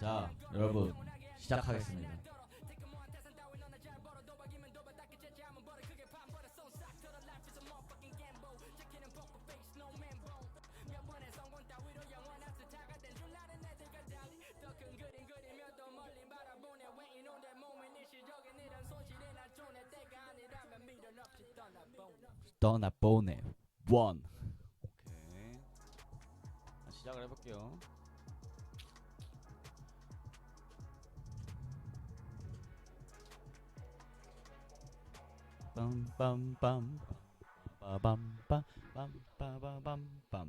자, 여러분 시작하겠습니다. 떠나보네 원. 오케이. 자, 시작을 해볼게요. 빰빰빰 빠밤빰 빰빠바밤빰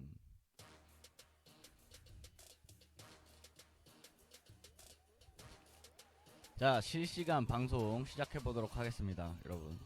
자 실시간 방송 시작해 보도록 하겠습니다 여러분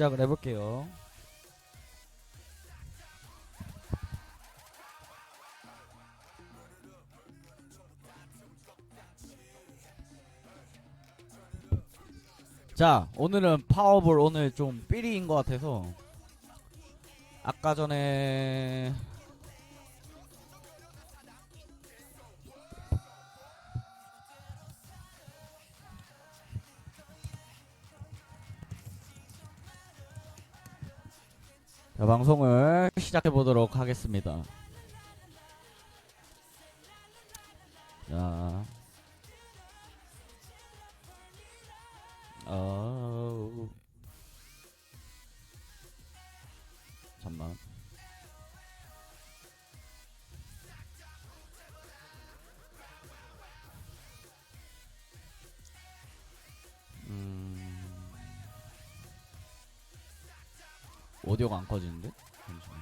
시작을 해볼게요. 자 오늘은 파워볼 오늘 좀 삐리인 것 같아서 아까 전에 방송을 시작해 보도록 하겠습니다. 오디오가 안 꺼지는데? 잠시만.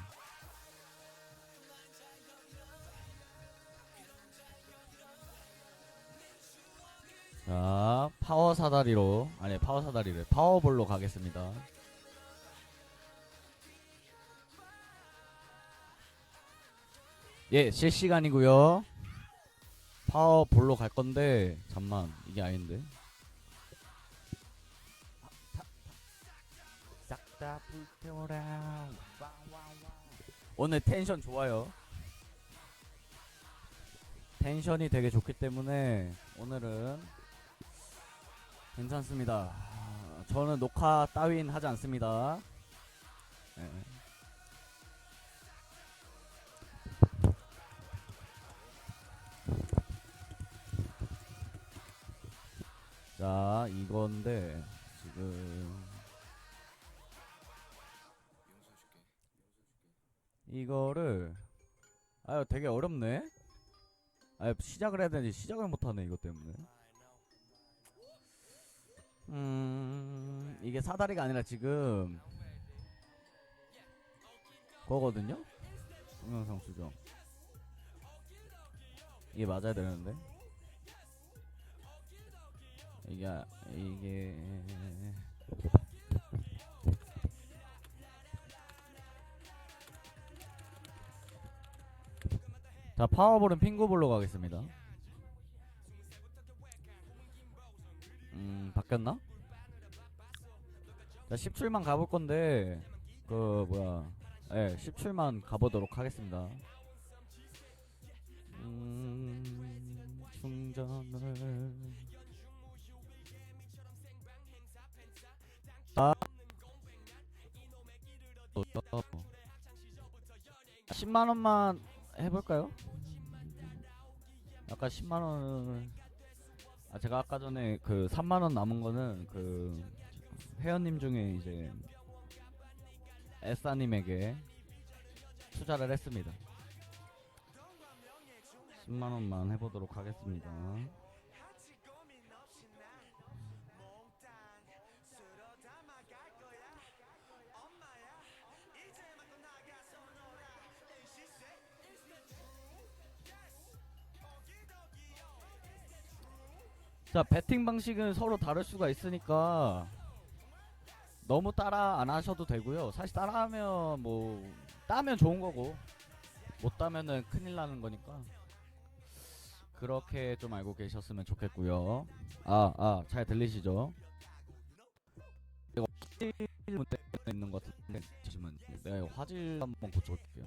자, 파워 사다리로, 아니, 파워 사다리를, 파워볼로 가겠습니다. 예, 실시간이고요 파워볼로 갈 건데, 잠만, 이게 아닌데. 다 불태워라. 오늘 텐션 좋아요. 텐션이 되게 좋기 때문에 오늘은 괜찮습니다. 아, 저는 녹화 따윈 하지 않습니다. 예. 자, 이건데 지금 이거를 아유 되게 어렵네. 아 시작을 해야 되는데 시작을 못하네 이것 때문에. 음 이게 사다리가 아니라 지금 그거거든요. 동영상 수정. 이게 맞아야 되는데. 이게 이게 자 파워볼은 핑구볼로 가겠습니다. 음 바뀌었나? 자 10출만 가볼 건데 그 뭐야. 예 10출만 가보도록 하겠습니다. 음, 충전을. 아. 10만 원만 해볼까요? 아까 10만 원을 아 제가 아까 전에 그 3만 원 남은 거는 그 회원님 중에 이제 에싸님에게 투자를 했습니다. 10만 원만 해보도록 하겠습니다. 자 배팅 방식은 서로 다를 수가 있으니까 너무 따라 안 하셔도 되고요. 사실 따라하면 뭐 따면 좋은 거고 못 따면은 큰일 나는 거니까 그렇게 좀 알고 계셨으면 좋겠고요. 아, 아, 잘 들리시죠? 문제 있는 것 같은데 잠시만 이거 화질 한번 고쳐볼게요.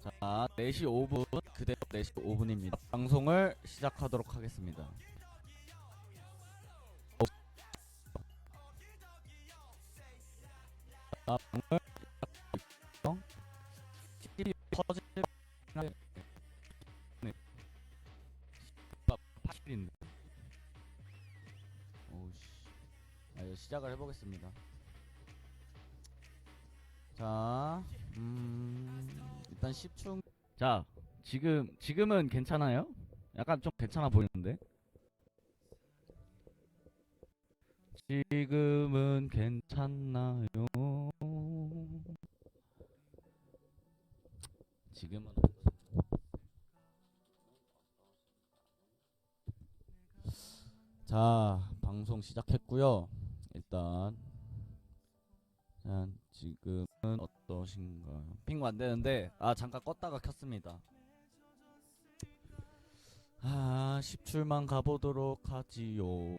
자, 4시 5분 그대로 4시 5분입니다. 방송을 시작하도록 하겠습니다. 자, 방송을 시작하고요. TV 퍼즐 네. 8일인데. 오우씨. 아, 시작을 해보겠습니다. 자, 음, 일단 10층. 자, 지금, 지금은 괜찮아요? 약간 좀 괜찮아 보이는데? 지금은 괜찮나요? 지금은 자 방송 시작했고요 일단 자, 지금은 어떠신가요 핑거 안 되는데 아 잠깐 껐다가 켰습니다 아 10출만 가보도록 하지요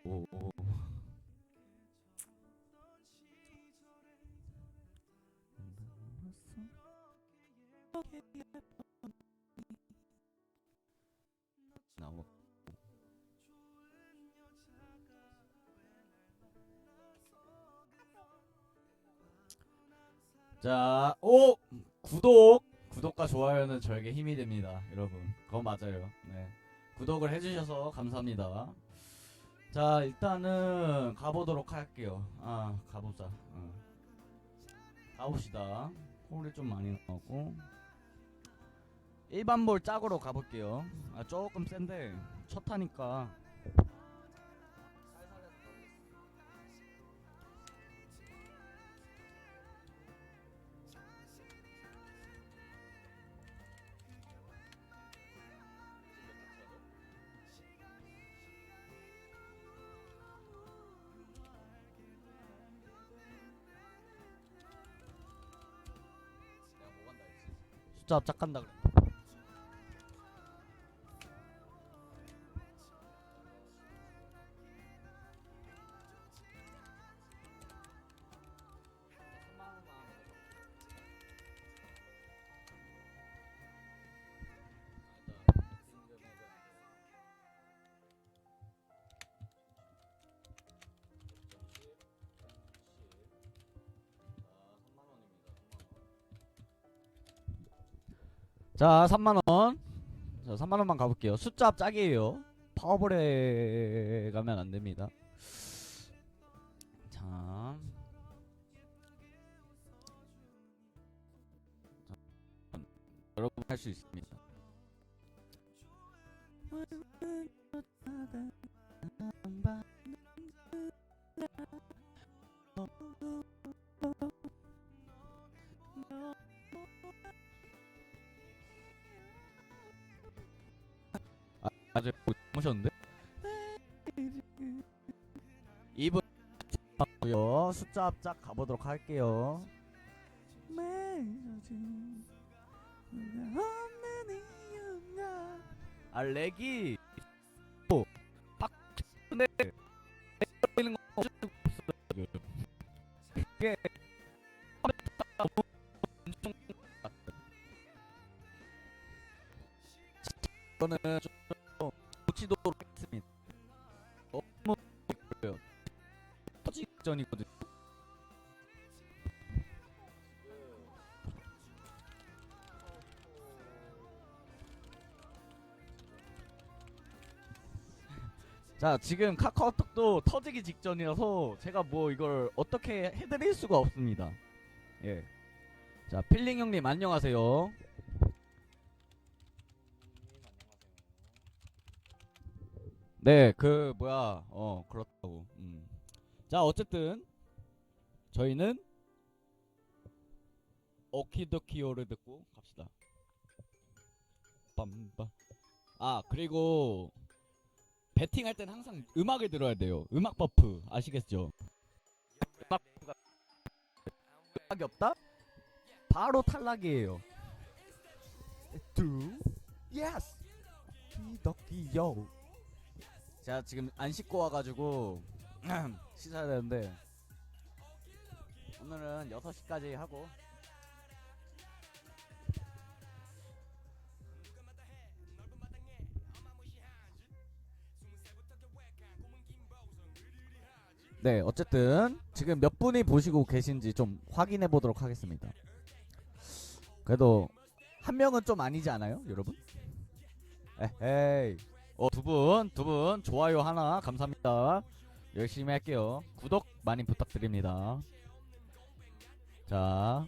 자, 오! 구독! 구독과 좋아요는 저에게 힘이 됩니다, 여러분. 그거 맞아요. 네. 구독을 해주셔서 감사합니다. 자, 일단은 가보도록 할게요. 아, 가보자. 어. 가봅시다. 홀이 좀 많이 나오고. 일반 볼 짝으로 가볼게요. 아, 조금 센데, 첫 타니까. 숫자 짝간다 그래. 자, 3만원. 자, 3만원만 가볼게요. 숫자 짝이에요. 파워볼에 가면 안 됩니다. 자. 자, 여러분 할 수 있습니다. 아직 못셨는데? 이분 고요. 숫자 앞짝 가보도록 할게요. 아 렉이 빡쳤네 걸리는 거 이게 이거는 좀 터직전이거든요. 자 지금 카카오톡도 터지기 직전이라서 제가 뭐 이걸 어떻게 해드릴 수가 없습니다. 예. 자 필링 형님 안녕하세요. 네, 그 뭐야, 어 그렇다고. 음. 자 어쨌든 저희는 오키도키오를 듣고 갑시다. 빰빰. 아 그리고 배팅할 땐 항상 음악을 들어야 돼요. 음악 버프 아시겠죠? 음악 버프가 음악이 없다? 바로 탈락이에요. 두 예스 키더키요. 제가 지금 안 씻고 와가지고 씻어야 되는데 오늘은 6시까지 하고 네, 어쨌든 지금 몇 분이 보시고 계신지 좀 확인해 보도록 하겠습니다. 그래도 한 명은 좀 아니지 않아요, 여러분? 에헤이. 어, 두 분, 두 분, 좋아요 하나, 감사합니다. 열심히 할게요. 구독 많이 부탁드립니다. 자,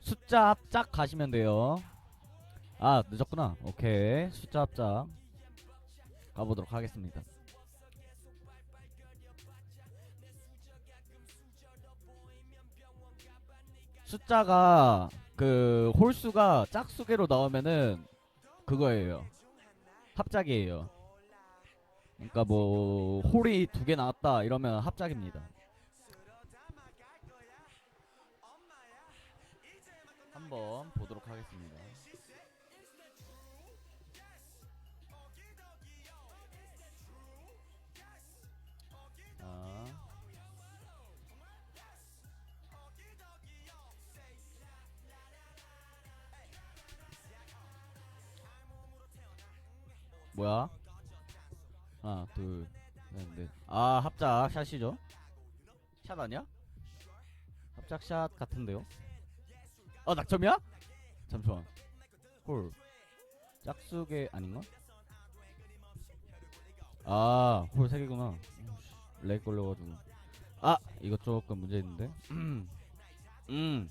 숫자 합작 가시면 돼요. 아, 늦었구나. 오케이. 숫자 합작 가보도록 하겠습니다. 숫자가 그 홀수가 짝수계로 나오면은 그거예요. 합작이에요. 그러니까 뭐 홀이 두 개 나왔다 이러면 합작입니다. 한번 보도록 하겠습니다. 자. 뭐야? 하나, 둘, 셋, 넷. 아, 합작 샷이죠? 샷 아니야? 합작 샷 같은데요? 어, 낙점이야? 잠시만. 홀. 짝수계 아닌가? 아, 홀 3개구나. 렉 걸려가지고. 아, 이거 조금 문제 있는데? 음. 음.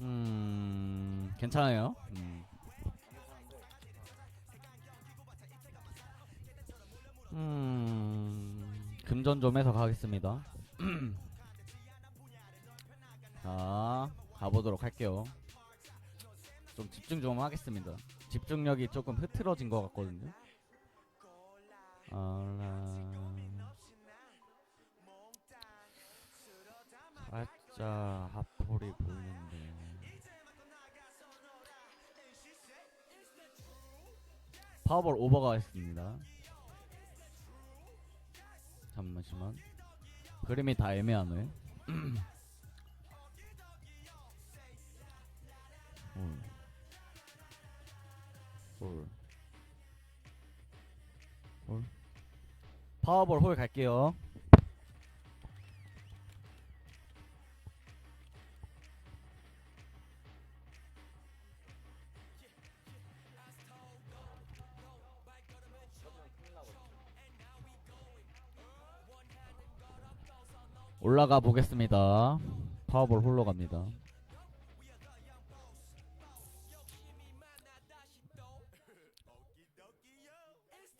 음, 괜찮아요. 음. 음, 금전 좀 해서 가겠습니다. 자, 가보도록 할게요. 좀 집중 좀 하겠습니다. 집중력이 조금 흐트러진 것 같거든요. 알라. 살짝 핫폴이 보이는데. 파워볼 오버가 했습니다. 잠시만. 그림이 다 애매하네. 홀. 홀. 홀. 파워볼 홀 갈게요. 올라가 보겠습니다. 파워볼 홀로 갑니다.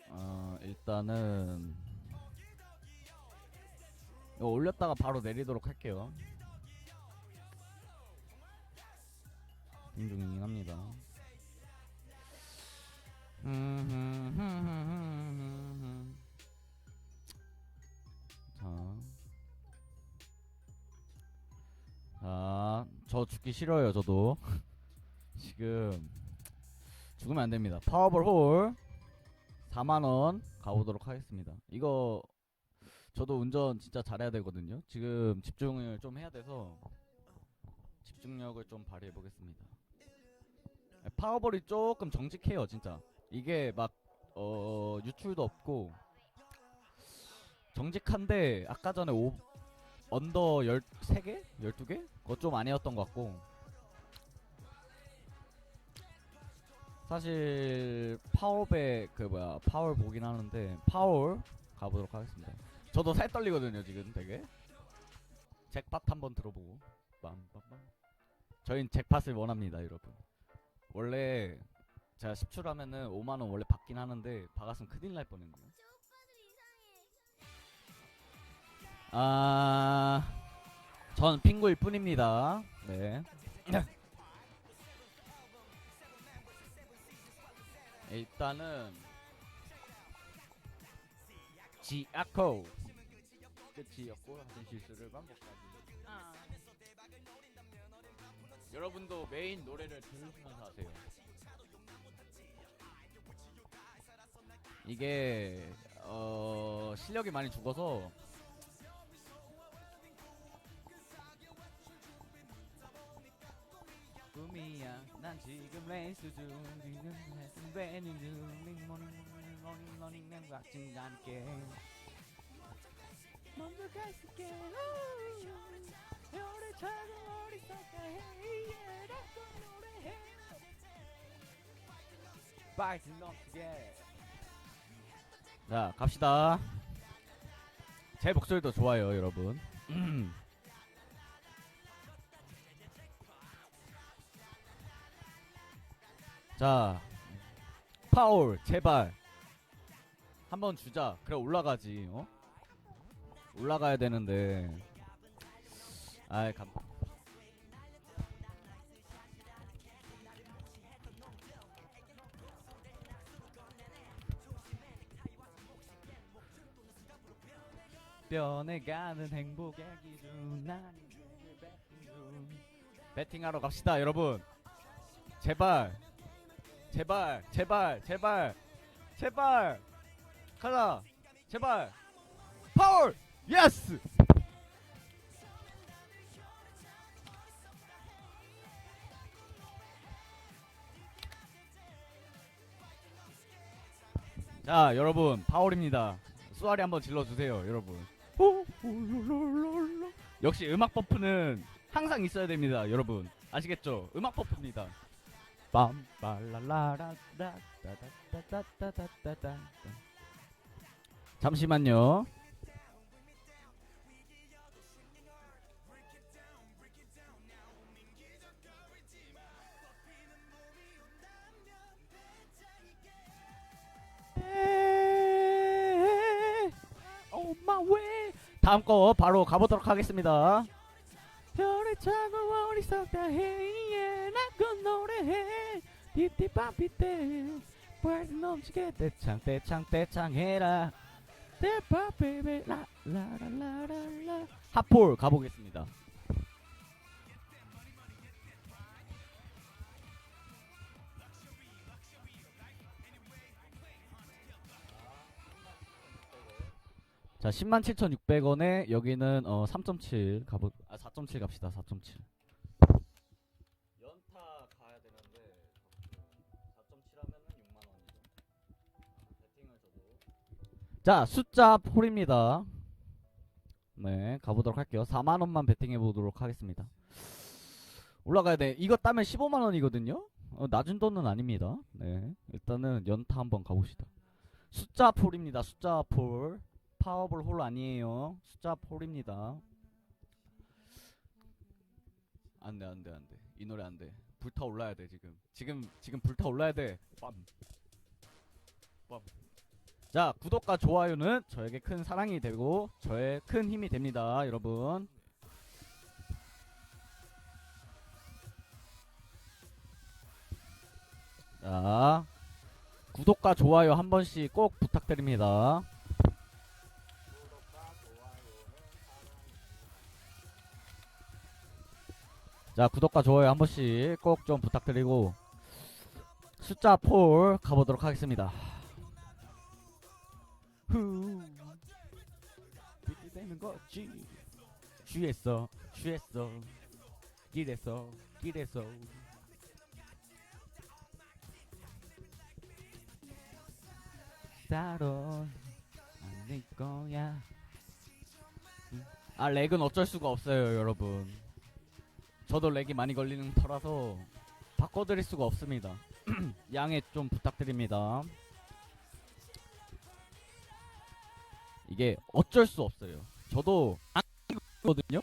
어, 일단은 이거 올렸다가 바로 내리도록 할게요. 중중이긴 합니다. 자, 저 죽기 싫어요, 저도. 지금 죽으면 안 됩니다. 파워볼 홀 4만 원 가보도록 하겠습니다. 이거 저도 운전 진짜 잘해야 되거든요. 지금 집중을 좀 해야 돼서 집중력을 좀 발휘해 보겠습니다. 파워볼이 조금 정직해요 진짜 이게 막 어, 유출도 없고 정직한데 아까 전에 오, 언더 13개? 12개? 그거 좀 아니었던 것 같고. 사실 파워백 그 뭐야 파월 보긴 하는데 파월 가보도록 하겠습니다. 저도 살 떨리거든요 지금 되게. 잭팟 한번 들어보고. 빰빰빰. 저희는 잭팟을 원합니다 여러분. 원래 제가 10출 하면은 5만원 원래 받긴 하는데 박았으면 큰일 날 뻔했네요 아... 전 핑구일 뿐입니다. 네. 일단은 지아코. 끝이었고 하신 실수를 반복하기. 여러분도 메인 노래를 들으시면서 하세요. 이게 어 실력이 많이 죽어서 지금 레이스 중이는 해슨 배는 링 모닝 모닝 모닝 모닝 난 같이 않게 먼저 갈게. 별의 작은 어리석게 해 라고 노래해 빨리 넘치게 자 갑시다. 제 목소리도 좋아요 여러분 자 파울 제발. 한번 주자. 그래 올라가지 어? 올라가야 되는데. 아이 감 변해가는 행복의 기준 난 중. 배팅하러 갑시다 여러분. 제발 제발 제발 제발 제발. 가자. 제발. 파울! 예스 자 여러분 파울입니다. 수아리 한번 질러주세요 여러분. 역시 음악 버프는 항상 있어야 됩니다 여러분. 아시겠죠? 음악 버프입니다 잠시만요 On my way. 다음 거 바로 가보도록 하겠습니다. 별을 타고 어리석다 해예 나그 노래해 때 빨리 넘치게 떼창 떼창 떼창 해라 떼빠삐비 라라라라라 핫폴 가보겠습니다. 자, 107,600원에 여기는 어3.7 가보 아4.7 갑시다. 4.7. 자, 숫자 폴입니다. 네, 가보도록 할게요. 4만 원만 배팅해 보도록 하겠습니다. 올라가야 돼. 이거 따면 15만 원이거든요. 어, 낮은 돈은 아닙니다. 네, 일단은 연타 한번 가봅시다. 숫자 폴입니다. 숫자 폴. 파워볼 홀 아니에요. 숫자 폴입니다. 안돼 안돼 안돼. 이 노래 안돼. 불타 올라야 돼 지금. 지금 지금 불타 올라야 돼. 빰. 빰. 자 구독과 좋아요는 저에게 큰 사랑이 되고 저의 큰 힘이 됩니다, 여러분. 자 구독과 좋아요 한 번씩 꼭 부탁드립니다. 자 구독과 좋아요 한 번씩 꼭 좀 부탁드리고 숫자 폴 가보도록 하겠습니다 후. 빛이 되는 거지. 취했어 취했어. 길에서 길에서. 따로 안될 거야. 아 렉은 어쩔 수가 없어요 여러분. 저도 렉이 많이 걸리는 터라서 바꿔드릴 수가 없습니다. 양해 좀 부탁드립니다. 이게 어쩔 수 없어요. 저도 안 거든요.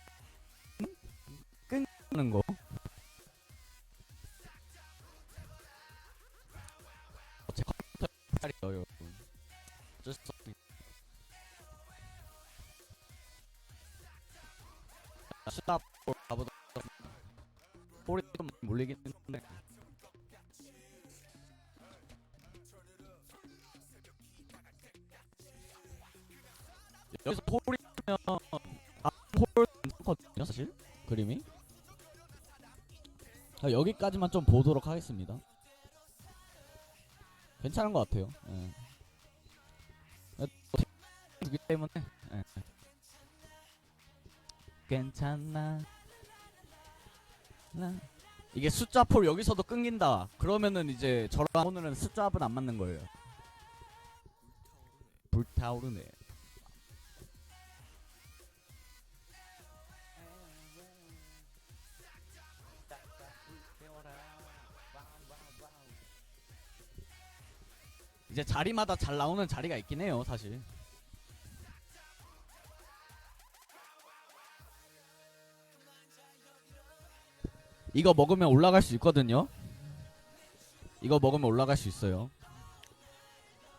여기서 홀이면 아홀 괜찮거든요 사실. 그림이. 자, 여기까지만 좀 보도록 하겠습니다. 괜찮은 것 같아요. 예. 예, 또 두기 때문에 예. 괜찮나 나. 이게 숫자 폴 여기서도 끊긴다. 그러면은 이제 저랑 오늘은 숫자 합은 안 맞는 거예요. 불타오르네 자리마다 잘 나오는 자리가 있긴 해요, 사실. 이거 먹으면 올라갈 수 있거든요. 이거 먹으면 올라갈 수 있어요.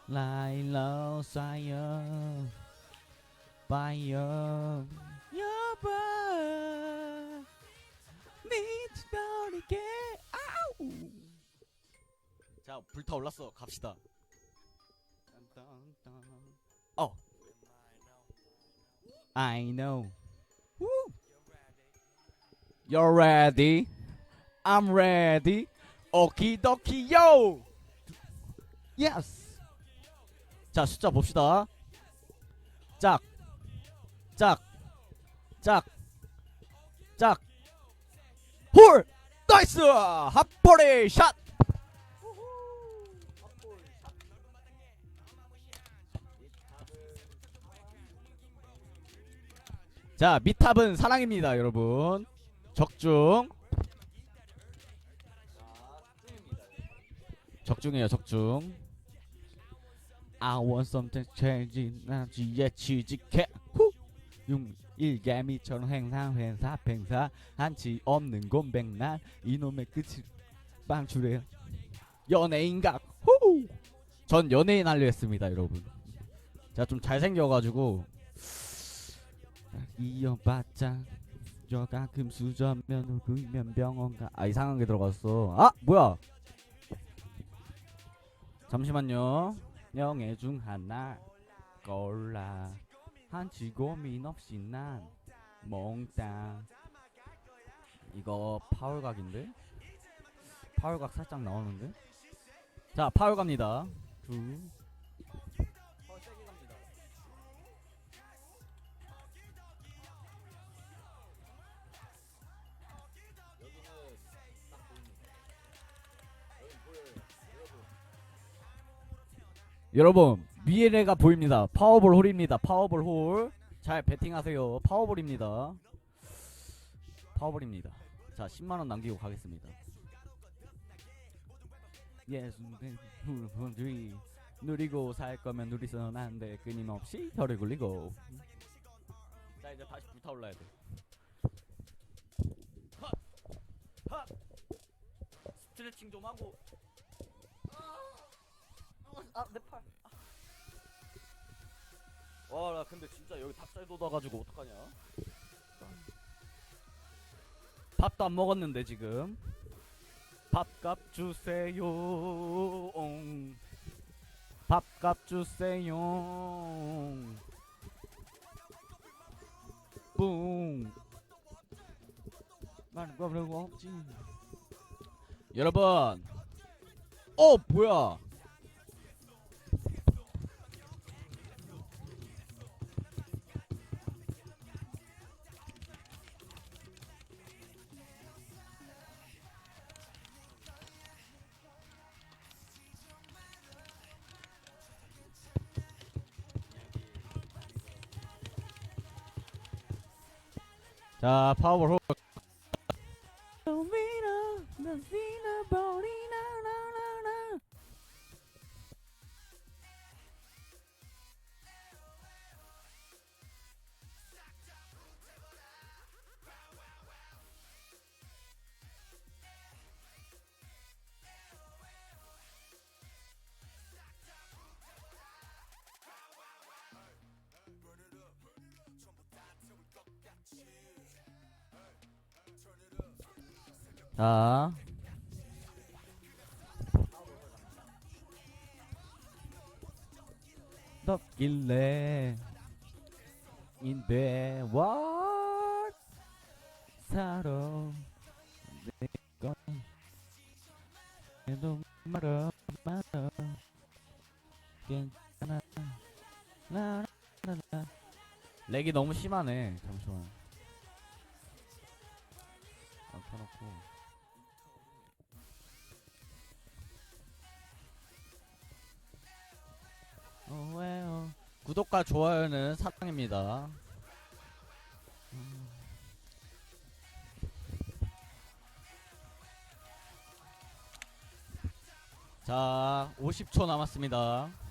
라일러 사이어 파이어 여봐 미치도록 아우 자 불타올랐어 갑시다 어 I know Woo. You're ready I'm ready 오키도키 요 Yes 자 숫자 봅시다 짝 짝, 짝, 짝, 홀! 나이스! 핫볼의 샷! 자, 미탑은 사랑입니다, 여러분. 적중. 적중이에요, 적중. I want something changing. 난 지에 취직해. 후! 용 일개미처럼 행상 회사 팽사 한치 없는 곤백날 이놈의 끝이 빵추래요 연예인각 후! 전 연예인 하려 했습니다 여러분 제가 좀 잘생겨가지고 이어봤자 저 가끔 수저면 울면 병원가. 아 이상한 게 들어갔어. 아 뭐야? 잠시만요. 영예 중 하나. 골라. 한치 고민 없이 난 몽땅. 이거 파울각인데? 파울각 살짝 나오는데? 자 파울 갑니다. 둘 여러분 미래가 보입니다. 파워볼 홀입니다. 파워볼 홀. 잘 베팅하세요. 파워볼입니다. 파워볼입니다. 자, 10만 원 남기고 가겠습니다. 분들이 누리고 살 거면 누리서는 안 돼. 끊임없이 혀를 굴리고. 자, 이제 다시 불타올라야 돼. 스트레칭 좀 하고. 아, 내 팔. 와, 나 근데 진짜 여기 닭살 돋아가지고 어떡하냐? 밥도 안 먹었는데 지금. 밥값 주세요. 밥값 주세요. 뿡. 말은 거부가 없지. 여러분. 어, 뭐야? 자 파워볼 자. 덥길래 인데 what? 사러 내건 해도 말어 말어 괜찮아. 라라라 렉이 너무 심하네. 잠시만. 안 켜놓고 왜요? 구독과 좋아요는 사탕입니다. 음. 자, 50초 남았습니다.